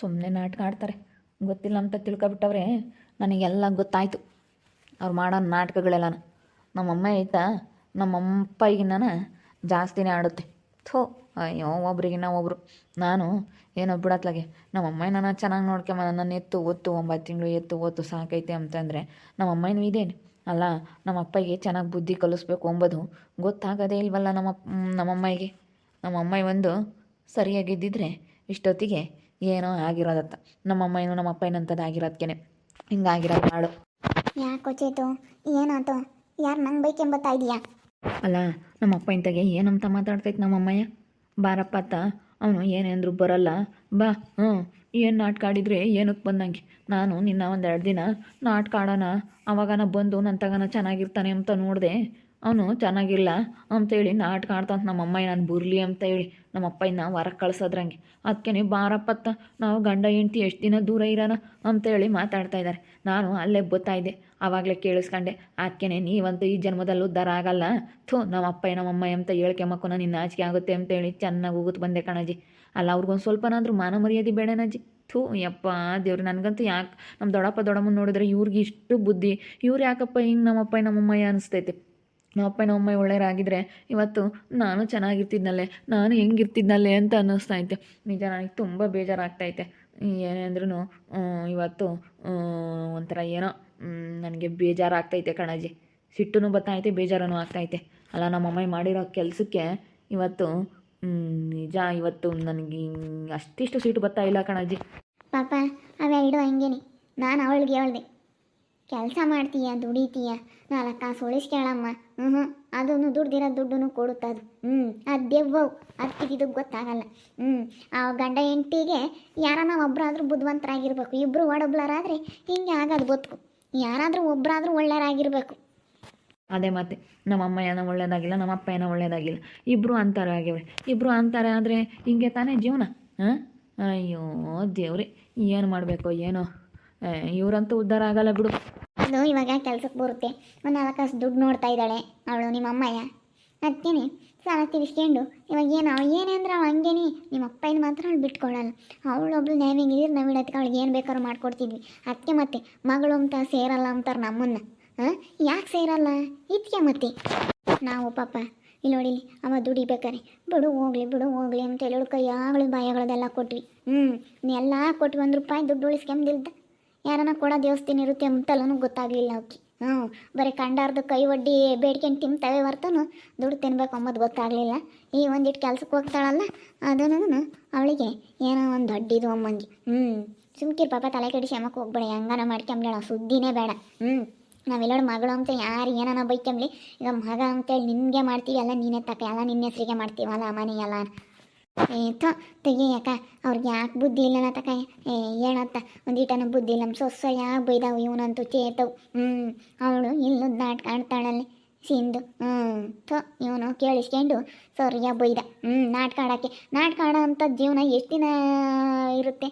ಸುಮ್ಮನೆ ನಾಟಕ ಆಡ್ತಾರೆ. ಗೊತ್ತಿಲ್ಲ ಅಂತ ತಿಳ್ಕೊಬಿಟ್ಟವ್ರೆ, ನನಗೆಲ್ಲ ಗೊತ್ತಾಯಿತು. ಅವ್ರು ಮಾಡೋ ನಾಟಕಗಳೆಲ್ಲನ. ನಮ್ಮಮ್ಮ ಐತಾ ನಮ್ಮಪ್ಪಗಿನ್ನ ಜಾಸ್ತಿನೇ ಆಡುತ್ತೆ. ಥೋ, ಅಯ್ಯೋ, ಒಬ್ರಿಗಿನ್ನ ಒಬ್ಬರು ನಾನು ಏನೋ ಬಿಡತ್ಲಾಗೆ. ನನ್ನ ಚೆನ್ನಾಗಿ ನೋಡ್ಕೊಂಬ, ನನ್ನ ಎತ್ತು ಒತ್ತು ಒಂಬತ್ತು ತಿಂಗಳು ಎತ್ತು ಒತ್ತು ಸಾಕೈತೆ ಅಂತಂದರೆ ನಮ್ಮಮ್ಮನೂ ಇದೇನು. ಅಲ್ಲ ನಮ್ಮ ಅಪ್ಪಗೆ ಚೆನ್ನಾಗಿ ಬುದ್ಧಿ ಕಲಿಸ್ಬೇಕು ಅಂಬೋದು ಗೊತ್ತಾಗೋದೇ ಇಲ್ವಲ್ಲ ನಮ್ಮ ನಮ್ಮಮ್ಮಗೆ ನಮ್ಮಮ್ಮ ಒಂದು ಸರಿಯಾಗಿದ್ದಿದ್ರೆ ಇಷ್ಟೊತ್ತಿಗೆ ಏನೋ ಆಗಿರೋದತ್ತ. ನಮ್ಮಮ್ಮ ಏನು ನಮ್ಮ ಅಪ್ಪ ಏನಂತದ್ದು ಆಗಿರೋದಕ್ಕೇನೆ ಹಿಂಗಾಗಿರೋದು ಮಾಡು ಯಾಕೋ ಚೇತು ಏನಾಯ್ತು? ಯಾರು ನಂಗೆ ಬೈಕೆಂಬತ್ತಾ ಇದೀಯಾ? ಅಲ್ಲ ನಮ್ಮ ಅಪ್ಪ ಇಂತಾಗೆ ಏನಂತ ಮಾತಾಡ್ತೈತೆ ನಮ್ಮಮ್ಮಯ್ಯ? ಬಾರಪ್ಪ ಅತ್ತ ಅವನು ಏನೇಂದ್ರು ಬರಲ್ಲ. ಬಾ ಹ್ಞೂ. ಏನು ನಾಟಕ ಆಡಿದ್ರೆ ಏನಕ್ಕೆ ಬಂದಂಗೆ? ನಾನು ನಿನ್ನ ಒಂದೆರಡು ದಿನ ನಾಟಕ ಆಡೋಣ. ಅವಾಗನ ಬಂದು ನನ್ನ ತಗನ ಚೆನ್ನಾಗಿರ್ತಾನೆ ಅಂತ ನೋಡಿದೆ. ಅವನು ಚೆನ್ನಾಗಿಲ್ಲ ಅಂತೇಳಿ ನಾಟಕ ಆಡ್ತಂತ ನಮ್ಮ ಅಮ್ಮ ನಾನು ಬುರ್ಲಿ ಅಂತ ಹೇಳಿ ನಮ್ಮ ಅಪ್ಪ ಇನ್ನ ಹೊರಗೆ ಕಳ್ಸೋದ್ರಂಗೆ ಅದಕ್ಕೆ ಬಾರಪ್ಪತ್ತ, ನಾವು ಗಂಡ ಹೆಂಡ್ತಿ ಎಷ್ಟು ದಿನ ದೂರ ಇರೋಣ ಅಂತೇಳಿ ಮಾತಾಡ್ತಾ ಇದ್ದಾರೆ ನಾನು ಅಲ್ಲೇ ಗೊತ್ತಾಯಿದ್ದೆ ಆವಾಗಲೇ ಕೇಳಿಸ್ಕೊಂಡೆ ಅದಕ್ಕೆ ನೀವಂತೂ ಈ ಜನ್ಮದಲ್ಲೂ ಉದ್ಧಾರ ಆಗಲ್ಲ. ಥೂ ನಮ್ಮ ನಮ್ಮಮ್ಮ ಅಂತ ಹೇಳ್ಕೆಮ್ಮಕ್ಕೂ ನಾನು ನಿನ್ನ ನಾಚಿಕೆ ಆಗುತ್ತೆ ಅಂತೇಳಿ ಚೆನ್ನಾಗಿ ಹೋಗುತ್ತೆ ಬಂದೆ ಕಣಜಿ ಅಲ್ಲ, ಅವ್ರಿಗೊಂದು ಸ್ವಲ್ಪನಾದ್ರೂ ಮಾನ ಮರ್ಯಾದೆ ಬೇಡನಜ್ಜಿ. ಥೂ, ಯಪ್ಪ, ದೇವ್ರು, ನನಗಂತೂ ಯಾಕೆ ನಮ್ಮ ದೊಡ್ಡಪ್ಪ ದೊಡ್ಡಮ್ಮನ ನೋಡಿದ್ರೆ ಇವ್ರಿಗೆ ಇಷ್ಟು ಬುದ್ಧಿ, ಇವ್ರು ಯಾಕಪ್ಪ ಹಿಂಗೆ ನಮ್ಮಪ್ಪ ನಮ್ಮಮ್ಮಯ್ಯ ಅನಿಸ್ತೈತೆ. ನಮ್ಮಪ್ಪ ನಮ್ಮಮ್ಮ ಒಳ್ಳೆಯರಾಗಿದ್ದರೆ ಇವತ್ತು ನಾನು ಚೆನ್ನಾಗಿರ್ತಿದ್ನಲ್ಲೇ, ನಾನು ಹೆಂಗಿರ್ತಿದ್ನಲ್ಲೇ ಅಂತ ಅನ್ನಿಸ್ತಾ ಅನ್ನಿಸ್ತೈತೆ ನಿಜ, ನನಗೆ ತುಂಬ ಬೇಜಾರಾಗ್ತೈತೆ ಅಂದ್ರೂ ಇವತ್ತು ಒಂಥರ ಏನೋ ನನಗೆ ಬೇಜಾರಾಗ್ತೈತೆ ಕಣಜ್ಜಿ. ಸಿಟ್ಟುನು ಬರ್ತೈತೆ ಬೇಜಾರೂ ಆಗ್ತೈತೆ ಅಲ್ಲ ನಮ್ಮ ನಮ್ಮಮ್ಮ ಮಾಡಿರೋ ಕೆಲಸಕ್ಕೆ ಇವತ್ತು ನಿಜ, ಇವತ್ತು ನನಗೆ ಅಷ್ಟಿಷ್ಟು ಸಿಟ್ಟು ಬರ್ತಾ ಇಲ್ಲ ಕಣಜ್ಜಿ. ಪಾಪ ಅವೆರಡು ಹಂಗೇನೆ. ನಾನು ಅವಳಿಗೆ ಹೇಳ್ದೆ. ಕೆಲಸ ಮಾಡ್ತೀಯ, ದುಡಿತೀಯ? ನಾಲ್ಕು ಕಾಸು ಉಳಿಸ್ಕೇಳಮ್ಮ ಹ್ಞೂ ಹ್ಞೂ ಅದನ್ನು ದುಡ್ದಿರೋ ದುಡ್ಡು ಕೊಡುತ್ತದು ಹ್ಞೂ ಅದು ದೆವ್ವವು. ಅದಕ್ಕಿದು ಗೊತ್ತಾಗಲ್ಲ. ಹ್ಞೂ ಆ ಗಂಡ ಹೆಂಡ್ತಿಗೆ ಯಾರನ್ನ ಒಬ್ಬರಾದ್ರೂ ಬುದ್ಧಿವಂತರಾಗಿರ್ಬೇಕು ಇಬ್ಬರು ಒಡಬ್ಲರಾದರೆ ಹಿಂಗೆ ಆಗೋದು ಬದುಕು ಯಾರಾದರೂ ಒಬ್ಬರಾದ್ರೂ ಒಳ್ಳೆಯರಾಗಿರ್ಬೇಕು. ಅದೇ ಮತ್ತೆ. ನಮ್ಮಮ್ಮ ಏನೋ ಒಳ್ಳೇದಾಗಿಲ್ಲ ನಮ್ಮ ಅಪ್ಪ ಏನೋ ಒಳ್ಳೇದಾಗಿಲ್ಲ. ಇಬ್ಬರು ಅಂತಾರೆ ಆಗಿವೆ ಇಬ್ಬರು ಅಂತಾರೆ ಆದರೆ ಹಿಂಗೆ ತಾನೇ ಜೀವನ? ಹಾಂ? ಅಯ್ಯೋ ದೇವ್ರಿ, ಏನು ಮಾಡಬೇಕು ಏನೋ. ಇವ್ರಂತೂ ಉದ್ಧಾರ ಆಗಲ್ಲ ಬಿಡು. ಅದು ಇವಾಗ ಕೆಲ್ಸಕ್ಕೆ ಬರುತ್ತೆ. ಒಂದು ನಾಲ್ಕು ಕಾಸು ದುಡ್ಡು ನೋಡ್ತಾ ಇದ್ದಾಳೆ ಅವಳು ನಿಮ್ಮ ಅಮ್ಮಯ್ಯ ಅದಕ್ಕೇನೆ ಸಾಲ ತೀರಿಸ್ಕೊಂಡು ಇವಾಗ ಏನು ಅವ್ಳು ಏನೇ ಅಂದ್ರೆ ಅವಳು ಹಂಗೇನಿ ನಿಮ್ಮ ಅಪ್ಪ ಮಾತ್ರ ಅವ್ಳು ಬಿಟ್ಕೊಳ್ಳಲ್ಲ ಅವಳೊಬ್ಳು ನೇವಿಂಗಿದ್ರೆ ನಾವು ಇಡೋದಕ್ಕೆ ಅವ್ಳಿಗೆ ಏನು ಬೇಕಾದ್ರೂ ಮಾಡ್ಕೊಡ್ತಿದ್ವಿ. ಅದಕ್ಕೆ ಮತ್ತೆ ಮಗಳು ಅಂತ ಸೇರಲ್ಲ ಅಂತಾರೆ ನಮ್ಮನ್ನು. ಹಾಂ? ಯಾಕೆ ಸೇರಲ್ಲ? ಇದಕ್ಕೆ ಮತ್ತೆ. ನಾವು ಪಾಪ ಇಲ್ಲಿ ನೋಡಿ ಅವ ದುಡಿಬೇಕಾರೆ. ಬಿಡು ಹೋಗ್ಲಿ ಬಿಡು ಹೋಗ್ಲಿ ಅಂತ ಹೇಳಿ ಕೈಯಾಗಳು ಬಾಯಗಳದೆಲ್ಲ ಕೊಟ್ವಿ. ಹ್ಞೂ ಎಲ್ಲ ಕೊಟ್ವಿ ಒಂದು ರೂಪಾಯಿ ದುಡ್ಡು ಉಳಿಸ್ಕೊಂಬಿಲ್ದ ಯಾರನ್ನ ಕೂಡ ದೇವಸ್ಥಾನ ಇರುತ್ತೆ ಅಂತಲೂ ಗೊತ್ತಾಗಲಿಲ್ಲ ಅವಕ್ಕೆ ಹ್ಞೂ, ಬರೀ ಕಂಡಾರ್ದು ಕೈ ಒಡ್ಡಿ ಬೇಡ್ಕೊಂಡು ತಿಂತವೆ ಹೊರ್ತನು ದುಡ್ಡು ತಿನ್ಬೇಕು ಅಂಬೋದು ಗೊತ್ತಾಗಲಿಲ್ಲ. ಈ ಒಂದಿಟ್ಟು ಕೆಲ್ಸಕ್ಕೆ ಹೋಗ್ತಾಳಲ್ಲ, ಅದನ್ನು ಅವಳಿಗೆ ಏನೋ ಒಂದು ದೊಡ್ಡಿದು ಅಮ್ಮಂಗೆ. ಹ್ಞೂ, ಸುಮ್ಕಿರ್ ಪಾಪ ತಲೆ ಕೆಡಿಸಿ ಅಮ್ಮಕ್ಕೆ ಹೋಗ್ಬೇಡ ಹೆಂಗಾನ ಮಾಡ್ಕೊಂಬೇಡ ಸುದ್ದಿನೇ ಬೇಡ. ಹ್ಞೂ, ನಾವೆಲ್ಲರೂ ಮಗಳು ಅಂತ ಯಾರು ಏನಾನ ಬೈಕೊಂಬ್ಲಿ ಈಗ ಮಗ ಅಂತೇಳಿ ನಿನಗೆ ಮಾಡ್ತೀವಿ ಎಲ್ಲ ನೀನೇ ತಕ ಎಲ್ಲ ನಿನ್ನ ಹೆಸ್ರಿಗೆ ಮಾಡ್ತೀವಲ್ಲ ಮನೆ ಎಲ್ಲ ಏ ಥೋ ತೆಗಿಯಕ್ಕ ಅವ್ರಿಗೆ ಯಾಕೆ ಬುದ್ಧಿ ಇಲ್ಲನ ತಕ ಏ ಏನತ್ತ ಒಂದೀಟನ ಬುದ್ಧಿ ಇಲ್ಲ. ನಮ್ಮ ಸೊಸ ಯಾಕೆ ಬೈದಾವು ಇವನಂತೂ ಚೇತವು. ಹ್ಞೂ ಅವಳು ಇಲ್ಲೂ ನಾಟಕ ಕಾಣ್ತಾಳಲ್ಲಿ. ಸಿಂಧು. ಹ್ಞೂ ಥೋ, ಇವನು ಕೇಳಿಸ್ಕೊಂಡು ಸೊರ್ಯ ಬೈದ? ಹ್ಞೂ ನಾಟಕ ನಾಟ್ಕಾಡೋ ಅಂಥ ಜೀವನ ಎಷ್ಟು ದಿನ ಇರುತ್ತೆ?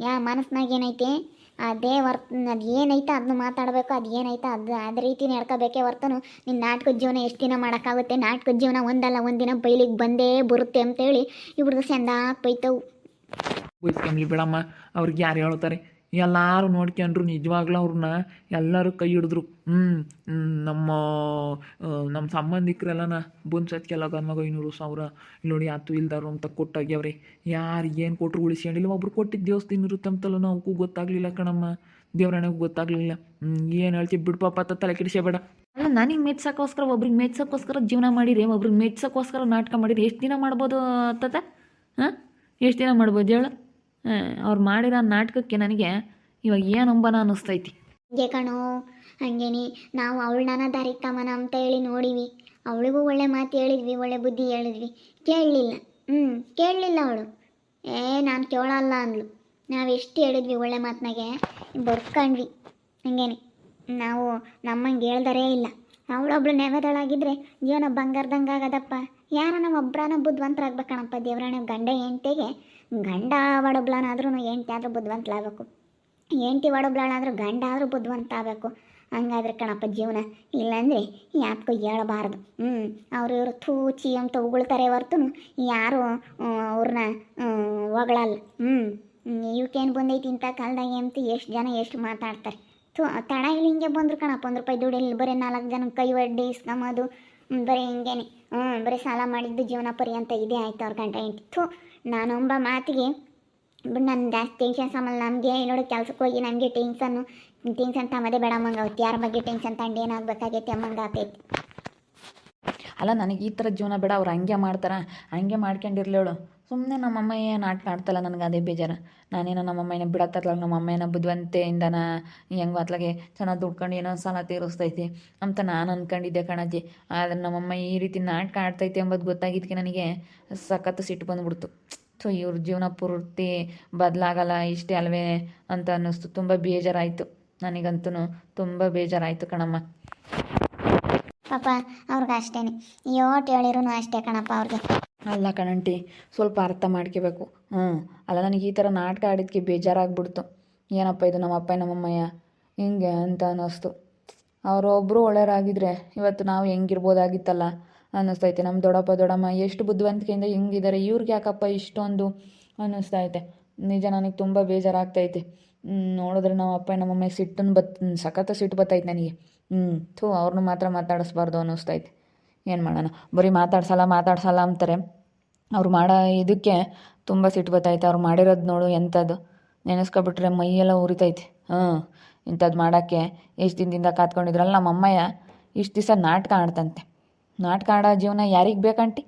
ಯಾ ಮನಸ್ನಾಗ ಏನೈತೆ? ಅದೇ ವರ್ತ ಅದು ಏನೈತೆ ಅದನ್ನ ಮಾತಾಡಬೇಕು, ಅದು ಏನೈತೆ ಅದು, ಅದೇ ರೀತಿ ನಡ್ಕೋಬೇಕೇ ಹೊರ್ತನು. ನಿನ್ನ ನಾಟಕ ಜೀವನ ಎಷ್ಟು ದಿನ ಮಾಡೋಕ್ಕಾಗುತ್ತೆ? ನಾಟಕ ಜೀವನ ಒಂದಲ್ಲ, ಒಂದಿನ ಬೈಲಿಗೆ ಬಂದೇ ಬರುತ್ತೆ ಅಂತೇಳಿ ಇವ್ರದ್ದು ಸೆಂದಾಕ್ ಬೈತವು. ಬಿಡಮ್ಮ, ಅವ್ರಿಗೆ ಯಾರು ಹೇಳ್ತಾರೆ ಎಲ್ಲರೂ ನೋಡ್ಕೊಂಡ್ರು ನಿಜವಾಗ್ಲೂ ಅವ್ರನ್ನ ಎಲ್ಲರೂ ಕೈ ಹಿಡಿದ್ರು. ಹ್ಞೂ ನಮ್ಮ ನಮ್ಮ ಸಂಬಂಧಿಕರೆಲ್ಲನ ಬಂದು ಸತ್ಕೆಲ್ಲ ಗನ್ಮಗ ಐನೂರು ಸಾವಿರ ನೋಡಿ ಆತು ಇಲ್ದಾರು ಅಂತ ಕೊಟ್ಟಾಗ್ಯವ್ರೆ. ಯಾರು ಏನು ಕೊಟ್ಟರು ಉಳಿಸ್ಕೊಂಡಿಲ್ಲ. ಒಬ್ರು ಕೊಟ್ಟಿದ್ದ ದೇವಸ್ಥಾನ ಇರುತ್ತೆ ಅಂತಲೂ ನಾವು ಗೊತ್ತಾಗಲಿಲ್ಲ ಕಣಮ್ಮ. ದೇವ್ರಣೆಗೂ ಗೊತ್ತಾಗಲಿಲ್ಲ. ಏನು ಹೇಳ್ತಿ ಬಿಡ್ಪ ಅಂತ ತಲೆ ಕೆಡಿಸಬೇಡ ಅಲ್ಲ, ನನಗೆ ಮೆಚ್ಸೋಕ್ಕೋಸ್ಕರ, ಒಬ್ರಿಗೆ ಮೆಚ್ಸೋಕ್ಕೋಸ್ಕರ ಜೀವನ ಮಾಡಿರಿ, ಒಬ್ರಿಗೆ ಮೆಚ್ಸೋಕ್ಕೋಸ್ಕರ ನಾಟಕ ಮಾಡಿರಿ. ಎಷ್ಟು ದಿನ ಮಾಡ್ಬೋದು ಅತ್ತದ ಹಾಂ? ಎಷ್ಟು ದಿನ ಮಾಡ್ಬೋದು ಹೇಳು? ಅವ್ರು ಮಾಡಿರೋ ನಾಟಕಕ್ಕೆ ನನಗೆ ಇವಾಗ ಏನು ಅಂಬನ ಅನ್ನಿಸ್ತೈತಿ. ಹಂಗೆ ಕಣೋ ಹಂಗೇನಿ ನಾವು ಅವಳನ್ನ ದಾರಿ ಕಮನ ಅಂತ ಹೇಳಿ ನೋಡಿವಿ. ಅವಳಿಗೂ ಒಳ್ಳೆ ಮಾತು ಹೇಳಿದ್ವಿ, ಒಳ್ಳೆ ಬುದ್ಧಿ ಹೇಳಿದ್ವಿ. ಕೇಳಲಿಲ್ಲ ಹ್ಞೂ ಕೇಳಲಿಲ್ಲ ಅವಳು. ಏ, ನಾನು ಕೇಳಲ್ಲ ಅಂದ್ಲು. ನಾವು ಎಷ್ಟು ಹೇಳಿದ್ವಿ ಒಳ್ಳೆ ಮಾತನಾಗೆ, ಬರ್ಕಂಡ್ವಿ. ಹಂಗೇನೆ ನಾವು ನಮ್ಮಂಗೆ ಹೇಳ್ದಾರೇ ಇಲ್ಲ. ಅವಳೊಬ್ಳು ನೆವೆದಳಾಗಿದ್ದರೆ ಜೀವನ ಬಂಗಾರದಂಗೆ ಆಗದಪ್ಪ. ಯಾರನ್ನ ಒಬ್ಬರನ್ನ ಬುದ್ಧಿವಂತರಾಗ್ಬೇಕಣಪ್ಪ ದೇವ್ರಣ್ಣ ಗಂಡ ಹೆಂಡ್ತಿಗೆ. ಗಂಡ ಒಡಬ್ಲಾನಾದ್ರೂ ಹೆಂಡ್ತಿ ಆದರೂ ಬುದ್ಧಿವಂತಲಾಗಬೇಕು ಹೆಂಡ್ತಿ ಒಡಬ್ಲಾಳಾದ್ರೂ ಗಂಡ ಆದರೂ ಬುದ್ಧಿವಂತ ಆಗಬೇಕು. ಹಂಗಾದ್ರೆ ಕಣಪ್ಪ ಜೀವನ ಇಲ್ಲಾಂದರೆ ಯಾಕೋ ಹೇಳಬಾರ್ದು. ಹ್ಞೂ ಅವ್ರು ಇವರು ಥೂಚಿ ಅಂತ ಉಗುಳ್ತಾರೆ ಹೊರ್ತು ಯಾರು ಅವ್ರನ್ನ ಹೊಗಳಲ್ಲ. ಹ್ಞೂ ಇವಕ್ಕೇನು ಬಂದೈತಿ ಇಂಥ ಕಾಲದಾಗ ಅಂತ ಎಷ್ಟು ಜನ ಎಷ್ಟು ಮಾತಾಡ್ತಾರೆ. ಥೂ, ತಡ ಇಲ್ಲಿ ಹಿಂಗೆ ಬಂದ್ರು ಕಣಪ್ಪ ಒಂದು ರೂಪಾಯಿ ದುಡಿಯಲ್ಲಿ ಬರೀ ನಾಲ್ಕು ಜನ ಕೈ ಒಡ್ಡಿ ಇಸ್ಕೊಂಬೋದು ಬರೀ ಹಿಂಗೇನೆ. ಹ್ಞೂ ಬರೀ ಸಾಲ ಮಾಡಿದ್ದು ಜೀವನ ಪರ್ಯಂತ ಇದೇ ಆಯ್ತು ಅವ್ರ ಗಂಟ ಹೆಂಡ್ತಿ. ಥೂ ನಾನೊಬ್ಬ ಮಾತಿಗೆ ಬಟ್ ನನ್ನ ಜಾಸ್ತಿ ಟೆನ್ಷನ್ ಸಾಮಲ್ಲ ನಮಗೆ ನೋಡು ಕೆಲ್ಸಕ್ಕೆ ಹೋಗಿ ನನಗೆ ಟೆನ್ಷನ್ನು ಟೆನ್ಷನ್ ತಮ್ಮದೇ ಬೇಡ ಅಮ್ಮಂಗೆ. ಅವತ್ತು ಯಾರ ಬಗ್ಗೆ ಟೆನ್ಷನ್ ತಂಡು ಏನಾಗಬೇಕಾಗೈತಿ ಅಮ್ಮಂಗೆ ಆಗೈತೆ ಅಲ್ಲ, ನನಗೆ ಈ ಥರ ಜೀವನ ಬೇಡ, ಅವ್ರು ಹಂಗೆ ಮಾಡ್ತಾರೆ. ಹಂಗೆ ಮಾಡ್ಕೊಂಡಿರ್ಲೇಳು ಸುಮ್ಮನೆ ನಮ್ಮಮ್ಮ ಏನು ಆಟ ಆಡ್ತಲ್ಲ ನನಗೆ ಅದೇ ಬೇಜಾರು. ನಾನೇನೋ ನಮ್ಮಮ್ಮ ಏನೋ ಬಿಡತ್ತಲ್ಲ ನಮ್ಮಮ್ಮ ಏನೋ ಬುದ್ಧಿವಂತೆಯಿಂದನ ಹೆಂಗೆ ಅತ್ಲಾಗೆ ಚೆನ್ನಾಗಿ ದುಡ್ಕೊಂಡು ಏನೋ ಸಾಲ ತೀರಿಸ್ತೈತಿ ಅಂತ ನಾನು ಅಂದ್ಕೊಂಡಿದ್ದೆ ಕಣಜ್ಜಿ. ಆದರೆ ನಮ್ಮಮ್ಮ ಈ ರೀತಿ ನಾಟಕ ಆಡ್ತೈತೆ ಅಂಬೋದು ಗೊತ್ತಾಗಿದ್ದಕ್ಕೆ ನನಗೆ ಸಖತ್ತು ಸಿಟ್ಟು ಬಂದ್ಬಿಡ್ತು. ಸೊ ಇವ್ರ ಜೀವನ ಪೂರ್ತಿ ಬದಲಾಗಲ್ಲ, ಇಷ್ಟೇ ಅಲ್ವೇ ಅಂತ ಅನ್ನಿಸ್ತು. ತುಂಬ ಬೇಜಾರಾಯಿತು. ನನಗಂತೂ ತುಂಬ ಬೇಜಾರಾಯಿತು ಕಣಮ್ಮ. ಪಾಪ, ಅವ್ರಿಗೆ ಯೋಟ್ ಹೇಳಿರೂ ಅಷ್ಟೇ ಕಣಪ್ಪ ಅವ್ರಿಗೆ. ಅಲ್ಲ ಕಣಂಟಿ, ಸ್ವಲ್ಪ ಅರ್ಥ ಮಾಡ್ಕೋಬೇಕು. ಹ್ಞೂ ಅಲ್ಲ ನನಗೆ ಈ ಥರ ನಾಟಕ ಆಡಿದ್ಕೆ ಬೇಜಾರಾಗ್ಬಿಡ್ತು. ಏನಪ್ಪ ಇದು ನಮ್ಮಪ್ಪ ನಮ್ಮಮ್ಮಯ್ಯ ಹಿಂಗೆ ಅಂತ ಅನ್ನಿಸ್ತು. ಅವರೊಬ್ಬರು ಒಳ್ಳೆಯರಾಗಿದ್ದರೆ ಇವತ್ತು ನಾವು ಹೆಂಗಿರ್ಬೋದಾಗಿತ್ತಲ್ಲ? ಅನ್ನಿಸ್ತೈತೆ. ನಮ್ಮ ದೊಡ್ಡಪ್ಪ, ದೊಡ್ಡಮ್ಮ ಎಷ್ಟು ಬುದ್ಧಿವಂತಿಕೆಯಿಂದ ಹಿಂಗಿದ್ದಾರೆ ಇವ್ರಿಗೆ ಯಾಕಪ್ಪ ಇಷ್ಟೊಂದು ಅನ್ನಿಸ್ತೈತೆ. ನಿಜ ನನಗೆ ತುಂಬ ಬೇಜಾರಾಗ್ತೈತೆ. ನೋಡಿದ್ರೆ ನಮ್ಮ ಅಪ್ಪ ನಮ್ಮಮ್ಮ ಸಿಟ್ಟನ್ನು ಬತ್ ಸಖತ್ತ ಸಿಟ್ಟು ಬತ್ತೈತೆ ನನಗೆ. ಹ್ಞೂ ಥೂ ಅವ್ರನ್ನ ಮಾತ್ರ ಮಾತಾಡಿಸ್ಬಾರ್ದು ಅನ್ನಿಸ್ತೈತೆ. ಏನು ಮಾಡೋಣ? ಬರೀ ಮಾತಾಡ್ಸಲ್ಲ ಮಾತಾಡ್ಸಲ್ಲ ಅಂತಾರೆ. ಅವ್ರು ಮಾಡೋ ಇದಕ್ಕೆ ತುಂಬ ಸಿಟ್ಟು ಬತ್ತೈತೆ. ಅವ್ರು ಮಾಡಿರೋದು ನೋಡು ಎಂಥದ್ದು ನೆನೆಸ್ಕೊಬಿಟ್ರೆ ಮೈಯೆಲ್ಲ ಉರಿತೈತೆ. ಹಾಂ ಇಂಥದ್ದು ಮಾಡೋಕ್ಕೆ ಎಷ್ಟು ದಿನದಿಂದ ಕಾತ್ಕೊಂಡಿದ್ರಲ್ಲ ನಮ್ಮ ಅಮ್ಮಯ್ಯ ಇಷ್ಟು ದಿವಸ ನಾಟಕ ಆಡ್ತಂತೆ. ನಾಟಕ ಆಡೋ ಜೀವನ ಯಾರಿಗೆ ಬೇಕಂಟಿ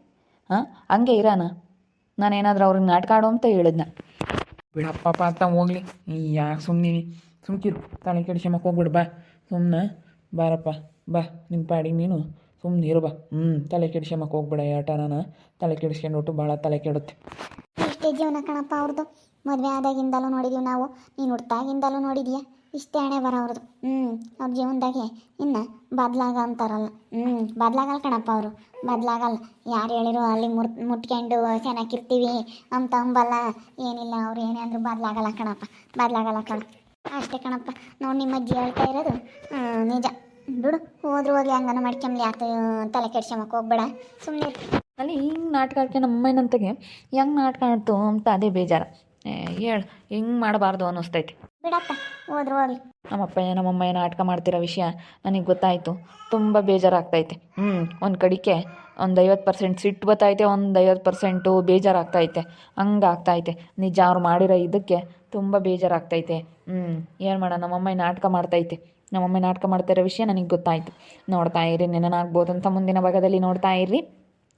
ಹಾಂ, ಹಂಗೆ ಇರೋಣ ನಾನೇನಾದರೂ ಅವ್ರಿಗೆ ನಾಟಕ ಆಡು ಅಂತ ಹೇಳಿದ್ನ. ಬಿಡಪ್ಪ ಅಂತ ಹೋಗ್ಲಿ. ಯಾಕೆ ಸುಮ್ಮನೆ ಸುಮ್ಕಿರು. ತಲೆ ಕೆಡಿಸ್ಕೊಂಬಕ್ಕೆ ಹೋಗ್ಬಿಡು ಬಾ. ಸುಮ್ಮನೆ ಬಾರಪ್ಪ, ಬಾ. ನಿಮ್ಮ ಪಾಡಿಗೆ ನೀನು ಸುಮ್ಮನೆ ಇರು ಬಾ. ಹ್ಞೂ ತಲೆ ಕೆಡಿಸ್ಕೊಂಬಕ್ಕೆ ಹೋಗ್ಬೇಡ ಈ ತಲೆ ಕೆಡಿಸ್ಕೊಂಡ್ಬಿಟ್ಟು ಭಾಳ ತಲೆ ಕೆಡುತ್ತೆ. ಇಷ್ಟೇ ಜೀವನ ಕಣಪ್ಪ ಅವ್ರದ್ದು ಮದುವೆ ಆದಾಗಿಂದಲೂ ನೋಡಿದೀವಿ ನಾವು. ನೀನು ಹುಟ್ಟಾಗಿಂದಲೂ ನೋಡಿದೀಯ. ಇಷ್ಟೇ ಹಣೆ ಬರ ಅವ್ರದ್ದು ಹ್ಞೂ ಅವ್ರ ಜೀವನದಾಗೆ ಇನ್ನು ಬದಲಾಗ ಅಂತಾರಲ್ಲ. ಹ್ಞೂ ಬದಲಾಗಲ್ಲ ಕಣಪ್ಪ ಅವರು. ಬದಲಾಗಲ್ಲ. ಯಾರು ಹೇಳಿರು ಅಲ್ಲಿ ಮುರ್, ಮುಟ್ಕೊಂಡು ಚೆನ್ನಾಗಿರ್ತೀವಿ ಅಂತ ಅಂಬಲ್ಲ. ಏನಿಲ್ಲ ಅವ್ರು ಏನೇ ಅಂದರೂ ಬದಲಾಗಲ್ಲ ಕಣಪ್ಪ. ಬದಲಾಗಲ್ಲ ಕಣ. ಅಷ್ಟೇ ಕಣಪ್ಪ. ನೋಡಿ ನಿಮ್ಮ ಅಜ್ಜಿ ಹೇಳ್ತಾ ಇರೋದು. ನಿಜ. ಬಿಡು. ಹೋದ್ರು ಹೋಗಿ ಹಂಗನ ಮಾಡ್ಕೊಂಬಲಿ ಆತ ತಲೆ ಕೆಡ್ಸ್ಕೊಂಬಕ್ಕೆ ಹೋಗ್ಬೇಡ. ಸುಮ್ಮನೆ ಅಲ್ಲಿ ಹಿಂಗೆ ನಾಟಕ ಆಡ್ಕೆ ನಮ್ಮ ಅಮ್ಮನಂತಗೆ ಹೆಂಗೆ ನಾಟಕ ಆಡ್ತು ಅಂತ ಅದೇ ಬೇಜಾರು. ಹೇಳು ಹಿಂಗೆ ಮಾಡಬಾರ್ದು ಅನ್ನಿಸ್ತೈತಿ. ಬಿಡಪ್ಪ ಹೋದ್ರು ಹೋಗ್ಲಿ ನಮ್ಮಪ್ಪ, ನಮ್ಮಮ್ಮ ಏನು ನಾಟಕ ಮಾಡ್ತಿರೋ ವಿಷಯ ನನಗೆ ಗೊತ್ತಾಯಿತು. ತುಂಬ ಬೇಜಾರಾಗ್ತೈತೆ. ಹ್ಞೂ ಒಂದು ಕಡಿಕೆ ಒಂದು ಐವತ್ತು ಪರ್ಸೆಂಟ್ ಸಿಟ್ಟು ಬತ್ತೈತೆ ಒಂದು ಐವತ್ತು ಪರ್ಸೆಂಟು ಬೇಜಾರಾಗ್ತೈತೆ. ಹಂಗೆ ಆಗ್ತೈತೆ ನಿಜ ಅವ್ರು ಮಾಡಿರೋ ಇದಕ್ಕೆ ತುಂಬ ಬೇಜಾರಾಗ್ತೈತೆ. ಹ್ಞೂ ಏನು ಮಾಡೋಣ, ನಮ್ಮಮ್ಮ ನಾಟಕ ಮಾಡ್ತೈತೆ. ನಮ್ಮಮ್ಮ ನಾಟಕ ಮಾಡ್ತಿರೋ ವಿಷಯ ನನಗೆ ಗೊತ್ತಾಯಿತು. ನೋಡ್ತಾ ಇರಿ ನೆನನಾಗ್ಬೋದು ಅಂತ ಮುಂದಿನ ಭಾಗದಲ್ಲಿ ನೋಡ್ತಾ ಇರ್ರಿ